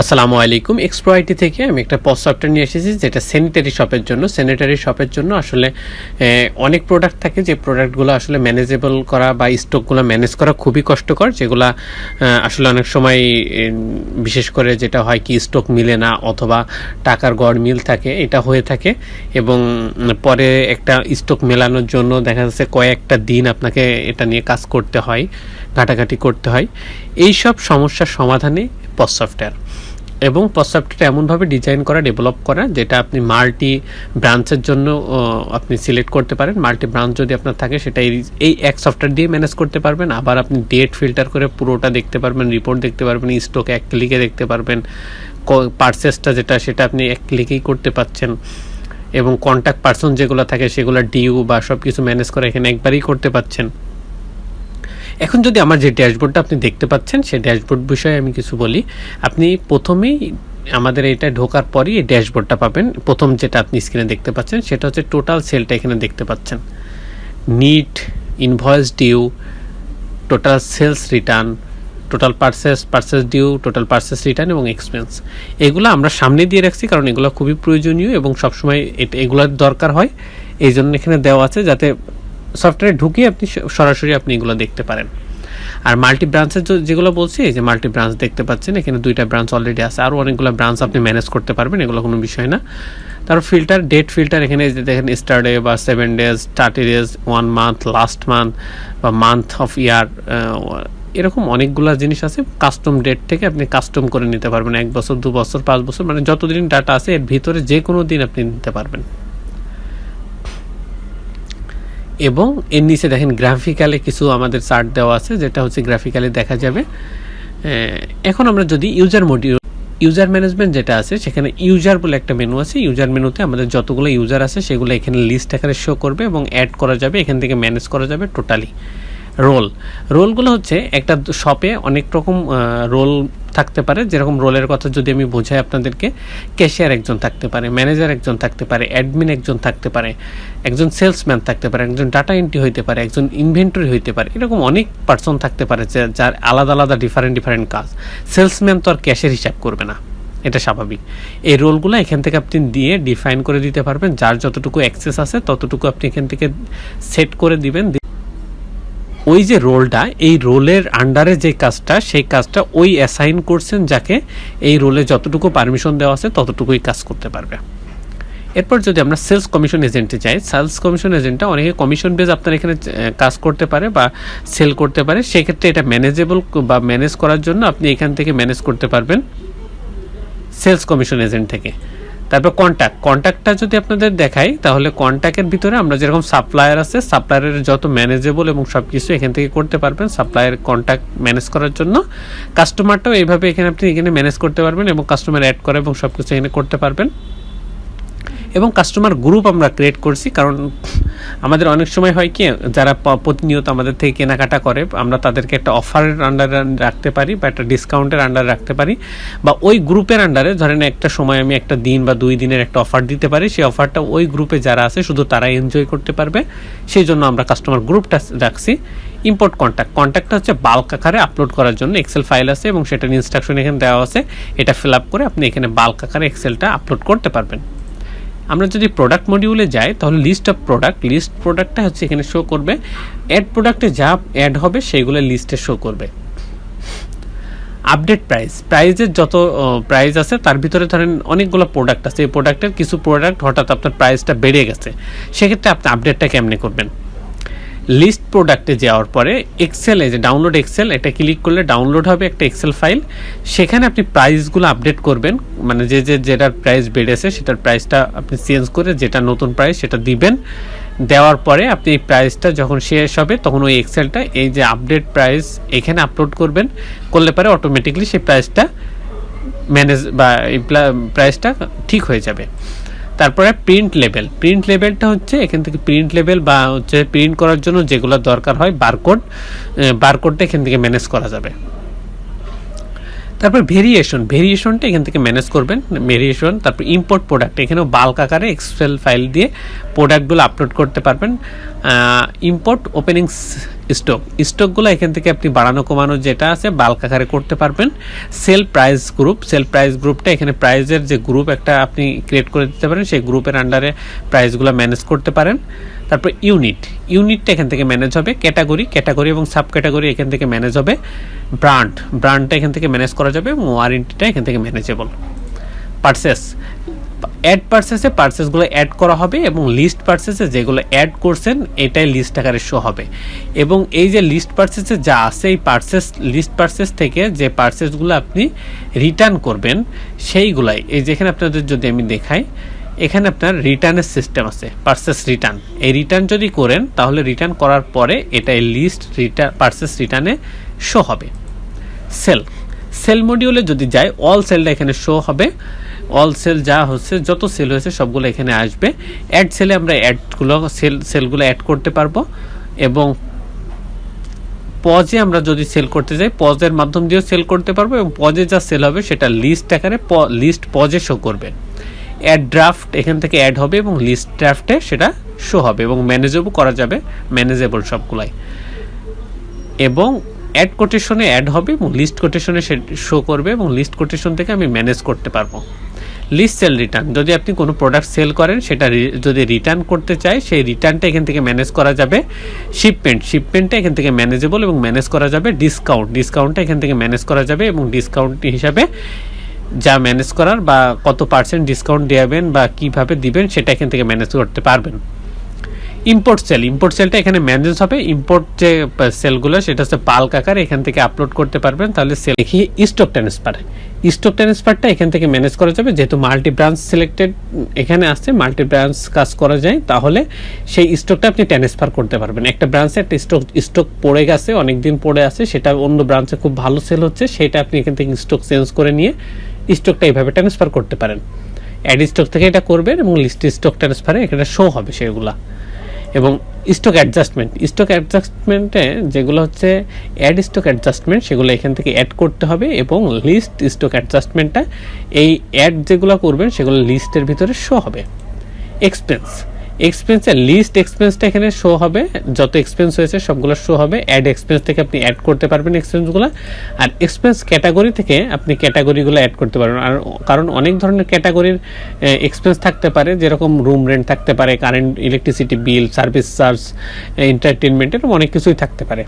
আসসালামু আলাইকুম। এক্সপ্রো আইটি থেকে আমি একটা পজ সফটওয়্যার নিয়ে এসেছি, যেটা স্যানিটারি শপের জন্য স্যানিটারি শপের জন্য আসলে অনেক প্রোডাক্ট থাকে যে প্রোডাক্টগুলো আসলে ম্যানেজেবল করা বা স্টকগুলো ম্যানেজ করা খুবই কষ্টকর, যেগুলো আসলে অনেক সময় বিশেষ করে যেটা হয় কি স্টক মিলে না অথবা টাকার গড় মিল থাকে, এটা হয়ে থাকে। এবং পরে একটা স্টক মেলানোর জন্য দেখা যাচ্ছে কয়েকটা দিন আপনাকে এটা নিয়ে কাজ করতে হয়, ঘাটাঘাটি করতে হয়। এই সব সমস্যার সমাধানে পজ সফটওয়্যার এবং পশ্চাৎটা এমনভাবে ডিজাইন করা, ডেভেলপ করা, যেটা আপনি মাল্টি ব্রাঞ্চের জন্য আপনি সিলেক্ট করতে পারেন। মাল্টি ব্রাঞ্চ যদি আপনার থাকে, সেটা এই- এই এক সফটওয়্যার দিয়ে ম্যানেজ করতে পারবেন। আবার আপনি ডেট ফিল্টার করে পুরোটা দেখতে পারবেন, রিপোর্ট দেখতে পারবেন, স্টক এক ক্লিকে দেখতে পারবেন পার্সেসটা যেটা, সেটা আপনি এক ক্লিকেই করতে পাচ্ছেন। এবং কন্ট্যাক্ট পার্সন যেগুলো থাকে, সেগুলো ডিউ বা সব কিছু ম্যানেজ করে এখানে একবারই করতে পাচ্ছেন। এখন যদি আমার যে ড্যাশবোর্ডটা আপনি দেখতে পাচ্ছেন সেই ড্যাশবোর্ড বিষয়ে আমি কিছু বলি। আপনি প্রথমেই আমাদের এটা ঢোকার পরই এই ড্যাশবোর্ডটা পাবেন। প্রথম যেটা আপনি স্ক্রিনে দেখতে পাচ্ছেন, সেটা হচ্ছে টোটাল সেলটা এখানে দেখতে পাচ্ছেন। Net invoice due total sales return total purchase purchase due total purchase return এবং এক্সপেন্স এগুলো আমরা সামনে দিয়ে রাখছি কারণ এগুলো খুবই প্রয়োজনীয় এবং সবসময় এগুলোর দরকার হয়। এই জন্য এখানে দেওয়া আছে যাতে সফটওয়্যারে ঢুকিয়ে আপনি সরাসরি আপনি এগুলো দেখতে পারেন। আর মাল্টি ব্রাঞ্চের যেগুলো বলছি যে মাল্টি ব্রাঞ্চ দেখতে পাচ্ছেন, এখানে দুইটা ব্রাঞ্চ অলরেডি আছে। আরও অনেকগুলো ব্রাঞ্চ আপনি ম্যানেজ করতে পারবেন, এগুলো কোনো বিষয় না। তারপর ফিল্টার ডেট ফিল্টার এখানে দেখেন স্টারডে বা seven days thirty days one month last month বা মান্থ অফ ইয়ার এরকম অনেকগুলো জিনিস আছে। কাস্টম ডেট থেকে আপনি কাস্টম করে নিতে পারবেন। এক বছর, দু বছর, পাঁচ বছর মানে যতদিন ডাটা আছে, এর ভিতরে যে কোনো দিন আপনি নিতে পারবেন। এবং এর নিচে দেখেন গ্রাফিক্যালে কিছু আমাদের চার্ট দেওয়া আছে, যেটা হচ্ছে গ্রাফিক্যালে দেখা যাবে। এখন আমরা যদি ইউজার মডিউল ইউজার ম্যানেজমেন্ট যেটা আছে, সেখানে ইউজার বলে একটা মেনু আছে। ইউজার মেনুতে আমাদের যতগুলো ইউজার আছে, সেগুলো এখানে লিস্ট এখানে শো করবে এবং অ্যাড করা যাবে। এখান থেকে ম্যানেজ করা যাবে টোটালি রোল। রোলগুলো হচ্ছে একটা শপে অনেক রকম রোল থাকতে পারে। যেরকম রোলের কথা যদি আমি বোঝাই আপনাদেরকে, ক্যাশিয়ার একজন থাকতে পারে, ম্যানেজার একজন থাকতে পারে, অ্যাডমিন একজন থাকতে পারে, একজন সেলসম্যান থাকতে পারে, একজন ডাটা এন্ট্রি হইতে পারে, একজন ইনভেন্টরি হইতে পারে, এরকম অনেক পার্সন থাকতে পারে যার আলাদা আলাদা ডিফারেন্ট ডিফারেন্ট কাজ। সেলসম্যান তো আর ক্যাশের হিসাব করবে না। এটা স্বাভাবিক। এই রোলগুলো এখান থেকে আপনি দিয়ে ডিফাইন করে দিতে পারবেন। যার যতটুকু অ্যাক্সেস আছে, ততটুকু আপনি এখান থেকে সেট করে দিবেন। ওই যে রোলটা, এই রোলের আন্ডারে যে কাজটা, সেই কাজটা ওই অ্যাসাইন করছেন যাকে এই রোলে যতটুকু পারমিশন দেওয়া আছে ততটুকুই কাজ করতে পারবে। এরপর যদি আমরা সেলস কমিশন এজেন্টে যাই সেলস কমিশন এজেন্টটা অনেকে কমিশন বেজ আপনার এখানে কাজ করতে পারে বা সেল করতে পারে, সেক্ষেত্রে এটা ম্যানেজেবল বা ম্যানেজ করার জন্য আপনি এখান থেকে ম্যানেজ করতে পারবেন সেলস কমিশন এজেন্ট থেকে। তারপর কন্ট্যাক্ট কন্ট্যাক্টটা যদি আপনাদের দেখাই, তাহলে কন্ট্যাক্টের ভিতরে আমরা যেরকম সাপ্লায়ার আছে সাপ্লায়ারের যত ম্যানেজেবল এবং সব কিছু এখান থেকে করতে পারবেন সাপ্লায়ার কন্ট্যাক্ট ম্যানেজ করার জন্য। কাস্টমারটাও এইভাবে এখানে আপনি এখানে ম্যানেজ করতে পারবেন এবং কাস্টমার অ্যাড করা এবং সব কিছু এখানে করতে পারবেন। এবং কাস্টমার গ্রুপ আমরা ক্রিয়েট করছি, কারণ আমাদের অনেক সময় হয় কি, যারা প্রতিনিয়ত আমাদের থেকে কেনাকাটা করে, আমরা তাদেরকে একটা অফারের আন্ডারে রাখতে পারি বা একটা ডিসকাউন্টের আন্ডারে রাখতে পারি বা ওই গ্রুপের আন্ডারে ধরেন একটা সময় আমি একটা দিন বা দুই দিনের একটা অফার দিতে পারি, সেই অফারটা ওই গ্রুপে যারা আছে শুধু তারাই এনজয় করতে পারবে। সেই জন্য আমরা কাস্টমার গ্রুপটা রাখছি। ইম্পোর্ট কন্ট্যাক্ট কন্ট্যাক্টটা হচ্ছে বাল্ক আকারে আপলোড করার জন্য এক্সেল ফাইল আছে এবং সেটার ইনস্ট্রাকশন এখানে দেওয়া আছে। এটা ফিল আপ করে আপনি এখানে বাল্ক আকারে এক্সেলটা আপলোড করতে পারবেন। আমরা যদি প্রোডাক্ট মডিউলে যাই, তাহলে লিস্ট অফ প্রোডাক্ট লিস্ট প্রোডাক্টটা হচ্ছে এখানে শো করবে। অ্যাড প্রোডাক্টে যা অ্যাড হবে, সেইগুলো লিস্টে শো করবে। আপডেট প্রাইস প্রাইজের যত প্রাইস আছে, তার ভিতরে ধরেন অনেকগুলো প্রোডাক্ট আছে। এই প্রোডাক্টের কিছু প্রোডাক্ট হঠাৎ আপনার প্রাইসটা বেড়ে গেছে। সেক্ষেত্রে আপনি আপডেটটা কেমনে করবেন? লিস্ট প্রোডাক্টে যাওয়ার পরে এক্সেল যে ডাউনলোড এক্সেল এটা ক্লিক করলে ডাউনলোড হবে একটা এক্সেল ফাইল সেখানে আপনি প্রাইসগুলো আপডেট করবেন। মানে যে যে, যেটার প্রাইস বেড়েছে, সেটার প্রাইসটা আপনি চেঞ্জ করে যেটা নতুন প্রাইস সেটা দিবেন। দেওয়ার পরে আপনি এই প্রাইসটা যখন শেষ হবে, তখন ওই এক্সেলটা এই যে আপডেট প্রাইস এখানে আপলোড করবেন। করলে পরে অটোমেটিকলি সেই প্রাইসটা ম্যানেজ বা এই প্রাইসটা ঠিক হয়ে যাবে। তারপরে প্রিন্ট লেভেল প্রিন্ট লেভেলটা হচ্ছে এখান থেকে প্রিন্ট লেভেল বা হচ্ছে প্রিন্ট করার জন্য যেগুলো দরকার হয় বারকোড বারকোডটা এখান থেকে ম্যানেজ করা যাবে। তারপর ভেরিয়েশন ভেরিয়েশনটা এখান থেকে ম্যানেজ করবেন। ভেরিয়েশন তারপর ইম্পোর্ট প্রোডাক্ট এখানেও বাল্ক আকারে এক্সেল ফাইল দিয়ে প্রোডাক্টগুলো আপলোড করতে পারবেন। ইম্পোর্ট ওপেনিং স্টক স্টকগুলো এখান থেকে আপনি বাড়ানো কমানো যেটা আছে বাল্ক আকারে করতে পারবেন। Sale price group sale price গ্রুপটা এখানে প্রাইজের যে গ্রুপ একটা আপনি ক্রিয়েট করে দিতে পারেন, সেই গ্রুপের আন্ডারে প্রাইসগুলো ম্যানেজ করতে পারেন। তারপর ইউনিট ইউনিটটা এখান থেকে ম্যানেজ হবে। ক্যাটাগরি ক্যাটাগরি এবং সাব ক্যাটাগরি এখান থেকে ম্যানেজ হবে। ব্র্যান্ড ব্র্যান্ডটা এখান থেকে ম্যানেজ করা যাবে এবং ওয়ারেন্টিটা এখান থেকে ম্যানেজেবল পার্সেস অ্যাড পার্সেসে পার্সেসগুলো অ্যাড করা হবে এবং লিস্ট পার্সেসে যেগুলো অ্যাড করছেন, এটাই লিস্ট আকারে শো হবে। এবং এই যে লিস্ট পার্সেসে যা আছে, এই পার্সেস লিস্ট পার্সেস থেকে যে পার্সেসগুলো আপনি রিটার্ন করবেন, সেইগুলাই। এই যেখানে আপনাদের যদি আমি দেখাই, এখানে আপনার রিটার্নের সিস্টেম আছে পার্সেস রিটার্ন এই রিটার্ন যদি করেন, তাহলে রিটার্ন করার পরে এটাই লিস্ট রিটার্ন পার্সেস রিটার্নে শো হবে। সেল সেল মডিউলে যদি যায় অল সেলটা এখানে শো হবে। অল সেল যা হচ্ছে, যত সেল হয়েছে সবগুলো এখানে আসবে। অ্যাড সেলে আমরা অ্যাডগুলো সেল সেলগুলো অ্যাড করতে পারব। এবং পজে আমরা যদি সেল করতে যাই পজের মাধ্যম দিয়েও সেল করতে পারব এবং পজে যা সেল হবে সেটা লিস্ট আকারে লিস্ট পজে শো করবে। অ্যাড ড্রাফট এখান থেকে অ্যাড হবে এবং লিস্ট ড্রাফটে সেটা শো হবে এবং ম্যানেজেবল করা যাবে ম্যানেজেবল সবগুলাই। এবং অ্যাড কোটেশনে অ্যাড হবে এবং লিস্ট কোটেশনে সে শো করবে এবং লিস্ট কোটেশন থেকে আমি ম্যানেজ করতে পারব। লিস্ট সেল রিটার্ন যদি আপনি কোনো প্রোডাক্ট সেল করেন, সেটা যদি রিটার্ন করতে চাই সেই রিটার্নটা এখান থেকে ম্যানেজ করা যাবে শিপমেন্ট শিপমেন্টটা এখান থেকে ম্যানেজেবল এবং ম্যানেজ করা যাবে ডিসকাউন্ট ডিসকাউন্টটা এখান থেকে ম্যানেজ করা যাবে এবং ডিসকাউন্ট হিসাবে যা ম্যানেজ করার বা কত পার্সেন্ট ডিসকাউন্ট দেবেন বা কীভাবে দিবেন, সেটা এখান থেকে ম্যানেজ করতে পারবেন। ইম্পোর্ট সেল ইম্পোর্ট সেলটা এখানে ম্যানেজ হবে। ইম্পোর্ট যে সেলগুলো সেটা হচ্ছে পাল্ক আকার এখান থেকে আপলোড করতে পারবেন। তাহলে সেল দেখি স্টক ট্রান্সফার স্টক ট্রান্সফারটা এখান থেকে ম্যানেজ করা যাবে। যেহেতু মাল্টি ব্রাঞ্চ সিলেক্টেড এখানে আসছে মাল্টি ব্রাঞ্চ কাজ করা যায়, তাহলে সেই স্টকটা আপনি ট্রান্সফার করতে পারবেন। একটা ব্রাঞ্চে একটা স্টক স্টক পড়ে গেছে অনেক দিন পড়ে আছে, সেটা অন্য ব্রাঞ্চে খুব ভালো সেল হচ্ছে, সেটা আপনি এখান থেকে স্টক চেঞ্জ করে নিয়ে স্টকটা এইভাবে ট্রান্সফার করতে পারেন। অ্যাড স্টক থেকে এটা করবেন এবং লিস্ট স্টক ট্রান্সফারে এখানে শো হবে সেগুলা। এবং স্টক অ্যাডজাস্টমেন্ট স্টক অ্যাডজাস্টমেন্টে যেগুলো হচ্ছে অ্যাড স্টক অ্যাডজাস্টমেন্ট সেগুলো এখান থেকে অ্যাড করতে হবে এবং লিস্ট স্টক অ্যাডজাস্টমেন্টটা এই অ্যাড যেগুলো করবেন, সেগুলো লিস্টের ভিতরে শো হবে। এক্সপেন্স এক্সপেন্সের লিস্ট এক্সপেন্সটা এখানে শো হবে। যত এক্সপেন্স হয়েছে, সবগুলো শো হবে। অ্যাড এক্সপেন্স থেকে আপনি অ্যাড করতে পারবেন এক্সপেন্সগুলো আর এক্সপেন্স ক্যাটাগরি থেকে আপনি ক্যাটাগরিগুলো অ্যাড করতে পারবেন। আর কারণ অনেক ধরনের ক্যাটাগরির এক্সপেন্স থাকতে পারে। যেরকম রুম রেন্ট থাকতে পারে current electricity bill service charge entertainment এরকম অনেক কিছুই থাকতে পারে।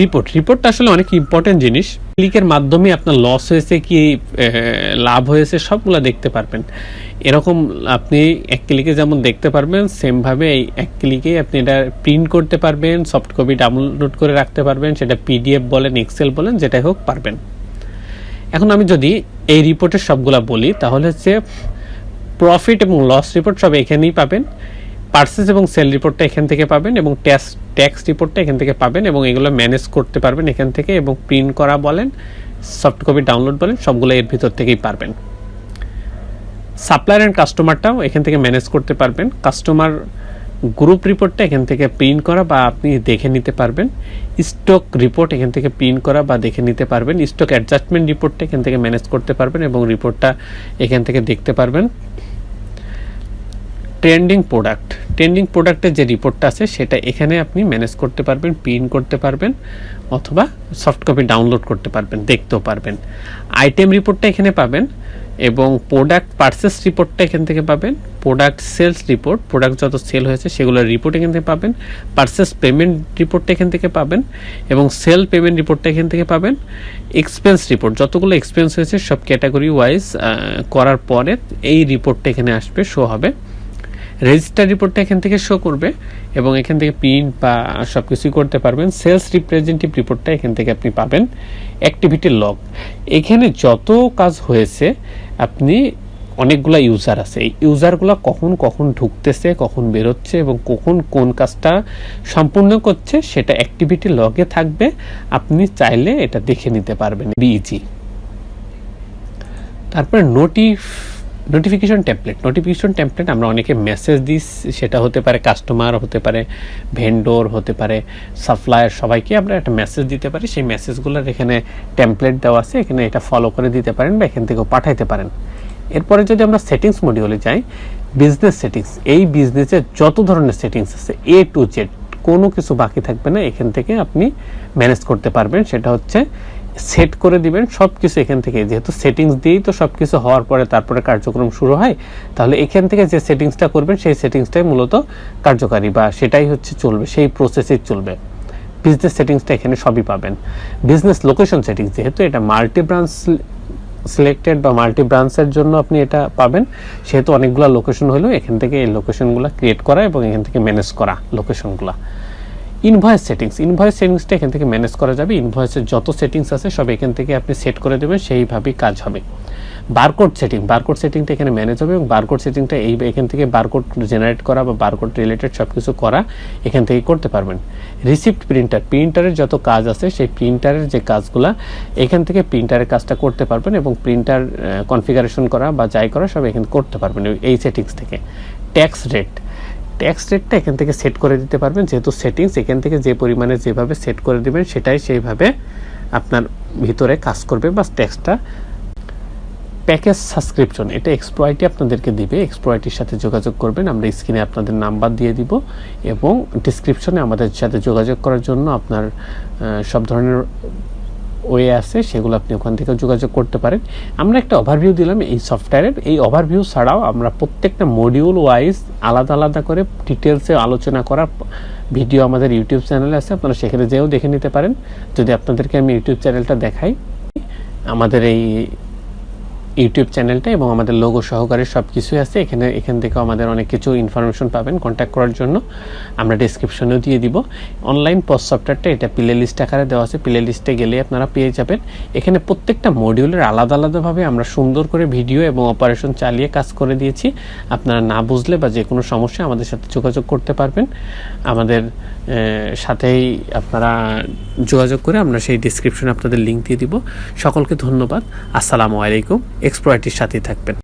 রিপোর্ট রিপোর্টটা আসলে অনেক ইম্পর্টেন্ট জিনিস। ক্লিকের মাধ্যমে আপনার লস হয়েছে কি লাভ হয়েছে, সবগুলো দেখতে পারবেন। এরকম আপনি এক ক্লিকে যেমন দেখতে পারবেন সেমভাবে এই এক ক্লিকেই আপনি এটা প্রিন্ট করতে পারবেন সফট কপি ডাউনলোড করে রাখতে পারবেন, সেটা পিডিএফ বলেন এক্সেল বলেন, যেটাই হোক পারবেন। এখন আমি যদি এই রিপোর্টের সবগুলা বলি, তাহলে হচ্ছে প্রফিট এবং লস রিপোর্ট সব এখানেই পাবেন। পার্সেস এবং সেল রিপোর্টটা এখান থেকে পাবেন এবং ট্যাক্স ট্যাক্স রিপোর্টটা এখান থেকে পাবেন এবং এগুলো ম্যানেজ করতে পারবেন এখান থেকে এবং প্রিন্ট করা বলেন, সফট কপি ডাউনলোড বলেন, সবগুলো এর ভিতর থেকেই পারবেন। সাপ্লায়ার অ্যান্ড কাস্টমারটাও এখান থেকে ম্যানেজ করতে পারবেন। কাস্টমার গ্রুপ রিপোর্টটা এখান থেকে প্রিন্ট করা বা আপনি দেখে নিতে পারবেন। স্টক রিপোর্ট এখান থেকে প্রিন্ট করা বা দেখে নিতে পারবেন। স্টক অ্যাডজাস্টমেন্ট রিপোর্টটা এখান থেকে ম্যানেজ করতে পারবেন এবং রিপোর্টটা এখান থেকে দেখতে পারবেন। Trending product. ট্রেন্ডিং প্রোডাক্টের যে রিপোর্টটা আছে, সেটা এখানে আপনি ম্যানেজ করতে পারবেন, প্রিন্ট করতে পারবেন, অথবা সফট কপি ডাউনলোড করতে পারবেন, দেখতেও পারবেন। আইটেম রিপোর্টটা এখানে পাবেন এবং প্রোডাক্ট পার্সেস রিপোর্টটা এখান থেকে পাবেন, প্রোডাক্ট সেলস রিপোর্ট, প্রোডাক্ট যত সেল হয়েছে সেগুলোর রিপোর্ট এখান থেকে পাবেন পার্সেস পেমেন্ট রিপোর্টটা এখান থেকে পাবেন এবং সেল পেমেন্ট রিপোর্টটা এখান থেকে পাবেন, এক্সপেন্স রিপোর্ট, যতগুলো এক্সপেন্স হয়েছে সব ক্যাটাগরি ওয়াইজ করার পরে এই রিপোর্টটা এখানে আসবে, শো হবে। রেজিস্টার রিপোর্টটা এখান থেকে শো করবে এবং এখান থেকে প্রিন্ট বা সব কিছুই করতে পারবেন। সেলস রিপ্রেজেন্টেটিভ রিপোর্টটা এখান থেকে আপনি পাবেন। অ্যাক্টিভিটি লগ এখানে যত কাজ হয়েছে, আপনি অনেকগুলা ইউজার আছে। এই ইউজারগুলো কখন কখন ঢুকতেছে, কখন বেরোচ্ছে এবং কখন কোন কাজটা সম্পূর্ণ করছে, সেটা অ্যাক্টিভিটি লগে থাকবে। আপনি চাইলে এটা দেখে নিতে পারবেন। ইজি তারপরে নোটিফ নোটিফিকেশন টেমপ্লেট নোটিফিকেশন টেমপ্লেট আমরা অনেকে মেসেজ দিই সেটা হতে পারে কাস্টমার হতে পারে ভেন্ডর হতে পারে সাপ্লায়ার সবাইকে আমরা একটা মেসেজ দিতে পারি। সেই মেসেজগুলোর এখানে টেমপ্লেট দেওয়া আছে, এখানে এটা ফলো করে দিতে পারেন বা এখান থেকেও পাঠাইতে পারেন। এরপরে যদি আমরা সেটিংস মডিউলে যাই বিজনেস সেটিংস এই বিজনেসে যত ধরনের সেটিংস আছে এ টু জেড কোনো কিছু বাকি থাকবে না, এখান থেকে আপনি ম্যানেজ করতে পারবেন। সেটা হচ্ছে সেট করে দিবেন সব কিছু এখান থেকে। যেহেতু সেটিংস দিয়েই তো সব কিছু হওয়ার পরে তারপরে কার্যক্রম শুরু হয়, তাহলে এখান থেকে যে সেটিংসটা করবেন, সেই সেটিংসটাই মূলত কার্যকারী বা সেটাই হচ্ছে চলবে, সেই প্রসেসেই চলবে। বিজনেস সেটিংসটা এখানে সবই পাবেন। বিজনেস লোকেশন সেটিংস যেহেতু এটা মাল্টি ব্রাঞ্চ সিলেক্টেড বা মাল্টি ব্রাঞ্চের জন্য আপনি এটা পাবেন, সেহেতু অনেকগুলো লোকেশন হলেও এখান থেকে এই লোকেশনগুলো ক্রিয়েট করা এবং এখান থেকে ম্যানেজ করা লোকেশনগুলো ইনভয়েস সেটিংস ইনভয়েস সেটিংসটা এখান থেকে ম্যানেজ করা যাবে ইনভয়েসের যত সেটিংস আছে সব এখান থেকে আপনি সেট করে দেবেন, সেইভাবেই কাজ হবে। বারকোড সেটিং বারকোড সেটিংটা এখানে ম্যানেজ হবে এবং বারকোড সেটিংটা এই এখান থেকে বারকোড জেনারেট করা বা বারকোড রিলেটেড সব কিছু করা এখান থেকে করতে পারবেন। রিসিপ্ট প্রিন্টার প্রিন্টারের যত কাজ আছে সেই প্রিন্টারের যে কাজগুলা, এখান থেকে প্রিন্টারের কাজটা করতে পারবেন এবং প্রিন্টার কনফিগারেশন করা বা যাই করা সব এখানে করতে পারবেন এই সেটিংস থেকে। ট্যাক্স রেট ট্যাক্স রেটটা এখান থেকে সেট করে দিতে পারবেন। যেহেতু সেটিংস এখান থেকে যে পরিমাণে যেভাবে সেট করে দিবেন, সেটাই সেইভাবে আপনার ভিতরে কাজ করবে বা ট্যাক্সটা প্যাকেজ সাবস্ক্রিপশন এটা এক্সপ্লয়টি আপনাদেরকে দিবে। এক্সপ্লয়টির সাথে যোগাযোগ করবেন। আমরা স্ক্রিনে আপনাদের নাম্বার দিয়ে দিব এবং ডিসক্রিপশনে আমাদের সাথে যোগাযোগ করার জন্য আপনার সব ধরনের ওয়ে আছে, সেগুলো আপনি ওখান থেকে যোগাযোগ করতে পারেন। আমরা একটা ওভারভিউ দিলাম এই সফটওয়্যারের এই ওভারভিউ ছাড়াও আমরা প্রত্যেকটা মডিউল ওয়াইজ আলাদা আলাদা করে ডিটেলসে আলোচনা করা ভিডিও আমাদের ইউটিউব চ্যানেলে আছে। আপনারা সেখানে যেও দেখে নিতে পারেন। যদি আপনাদেরকে আমি ইউটিউব চ্যানেলটা দেখাই, আমাদের এই ইউটিউব চ্যানেলটা এবং আমাদের লোগো সহকারে সব কিছুই আছে। এখানে, এখান থেকে আমাদের অনেক কিছু ইনফরমেশন পাবেন কন্ট্যাক্ট করার জন্য। আমরা ডিসক্রিপশনেও দিয়ে দিব। অনলাইন পোস্ট সফটওয়্যারটা এটা প্লে লিস্ট আকারে দেওয়া আছে। প্লে লিস্টে গেলে আপনারা পেয়ে যাবেন। এখানে প্রত্যেকটা মডিউলের আলাদা আলাদাভাবে আমরা সুন্দর করে ভিডিও এবং অপারেশন চালিয়ে কাজ করে দিয়েছি। আপনারা না বুঝলে বা যে কোনো সমস্যা আমাদের সাথে যোগাযোগ করতে পারবেন। আমাদের সাথেই আপনারা যোগাযোগ করে আমরা সেই ডিসক্রিপশনে আপনাদের লিঙ্ক দিয়ে দিব। সকলকে ধন্যবাদ। আসসালামু আলাইকুম। এক্সপ্লয়েটির সাথেই থাকবেন।